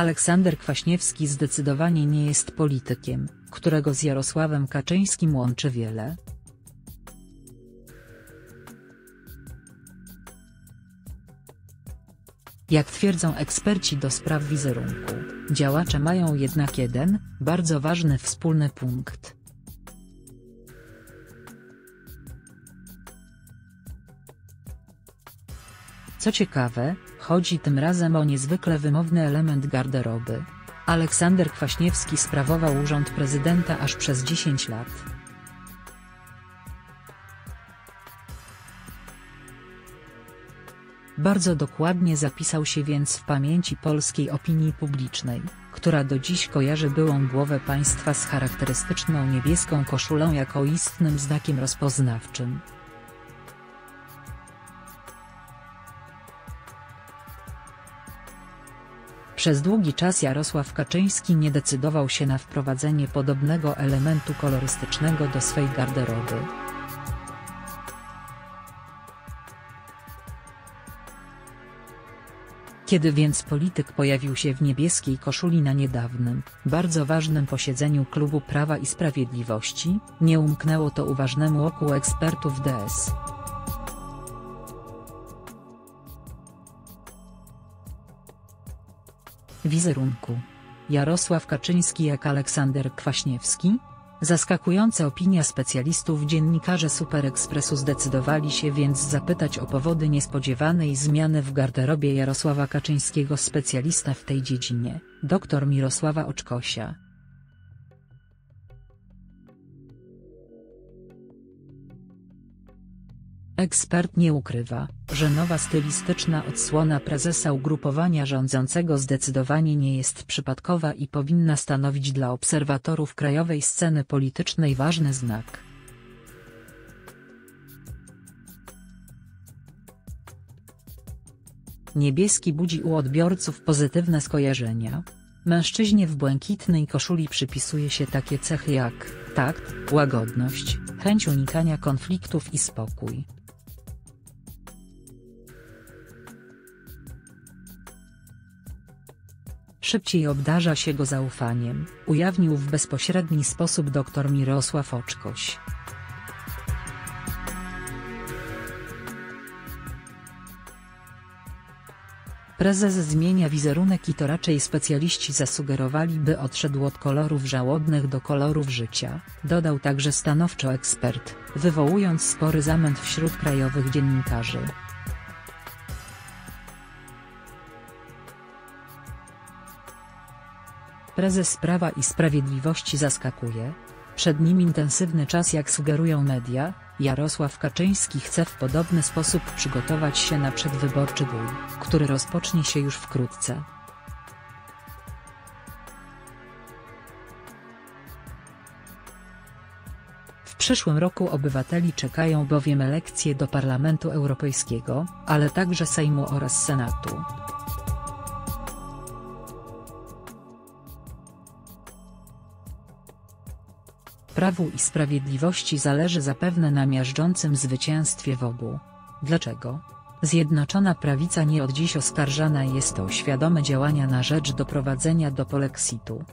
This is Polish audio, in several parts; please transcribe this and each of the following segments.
Aleksander Kwaśniewski zdecydowanie nie jest politykiem, którego z Jarosławem Kaczyńskim łączy wiele. Jak twierdzą eksperci do spraw wizerunku, działacze mają jednak jeden, bardzo ważny wspólny punkt. Co ciekawe, chodzi tym razem o niezwykle wymowny element garderoby. Aleksander Kwaśniewski sprawował urząd prezydenta aż przez 10 lat. Bardzo dokładnie zapisał się więc w pamięci polskiej opinii publicznej, która do dziś kojarzy byłą głowę państwa z charakterystyczną niebieską koszulą jako istnym znakiem rozpoznawczym. Przez długi czas Jarosław Kaczyński nie decydował się na wprowadzenie podobnego elementu kolorystycznego do swej garderoby. Kiedy więc polityk pojawił się w niebieskiej koszuli na niedawnym, bardzo ważnym posiedzeniu Klubu Prawa i Sprawiedliwości, nie umknęło to uważnemu oku ekspertów DS. Wizerunku. Jarosław Kaczyński jak Aleksander Kwaśniewski? Zaskakująca opinia specjalistów dziennikarze Super Expressu zdecydowali się więc zapytać o powody niespodziewanej zmiany w garderobie Jarosława Kaczyńskiego specjalista w tej dziedzinie, dr Mirosława Oczkosia. Ekspert nie ukrywa, że nowa stylistyczna odsłona prezesa ugrupowania rządzącego zdecydowanie nie jest przypadkowa i powinna stanowić dla obserwatorów krajowej sceny politycznej ważny znak. Niebieski budzi u odbiorców pozytywne skojarzenia. Mężczyźnie w błękitnej koszuli przypisuje się takie cechy jak takt, łagodność, chęć unikania konfliktów i spokój. Szybciej obdarza się go zaufaniem, ujawnił w bezpośredni sposób dr Mirosław Oczkoś. Prezes zmienia wizerunek i to raczej specjaliści zasugerowali by odszedł od kolorów żałobnych do kolorów życia, dodał także stanowczo ekspert, wywołując spory zamęt wśród krajowych dziennikarzy. Prezes Prawa i Sprawiedliwości zaskakuje. Przed nim intensywny czas jak sugerują media, Jarosław Kaczyński chce w podobny sposób przygotować się na przedwyborczy bój, który rozpocznie się już wkrótce. W przyszłym roku obywateli czekają bowiem elekcje do Parlamentu Europejskiego, ale także Sejmu oraz Senatu. Prawu i Sprawiedliwości zależy zapewne na miażdżącym zwycięstwie w obu. Dlaczego? Zjednoczona Prawica nie od dziś oskarżana jest o świadome działania na rzecz doprowadzenia do polexitu.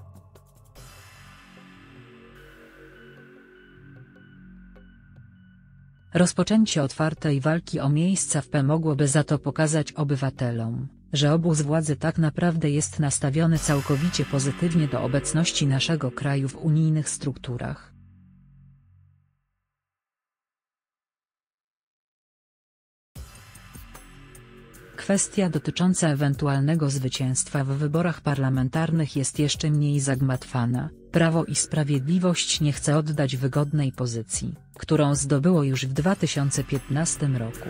Rozpoczęcie otwartej walki o miejsca w P mogłoby za to pokazać obywatelom, że obóz władzy tak naprawdę jest nastawiony całkowicie pozytywnie do obecności naszego kraju w unijnych strukturach. Kwestia dotycząca ewentualnego zwycięstwa w wyborach parlamentarnych jest jeszcze mniej zagmatwana. Prawo i Sprawiedliwość nie chce oddać wygodnej pozycji, którą zdobyło już w 2015 roku.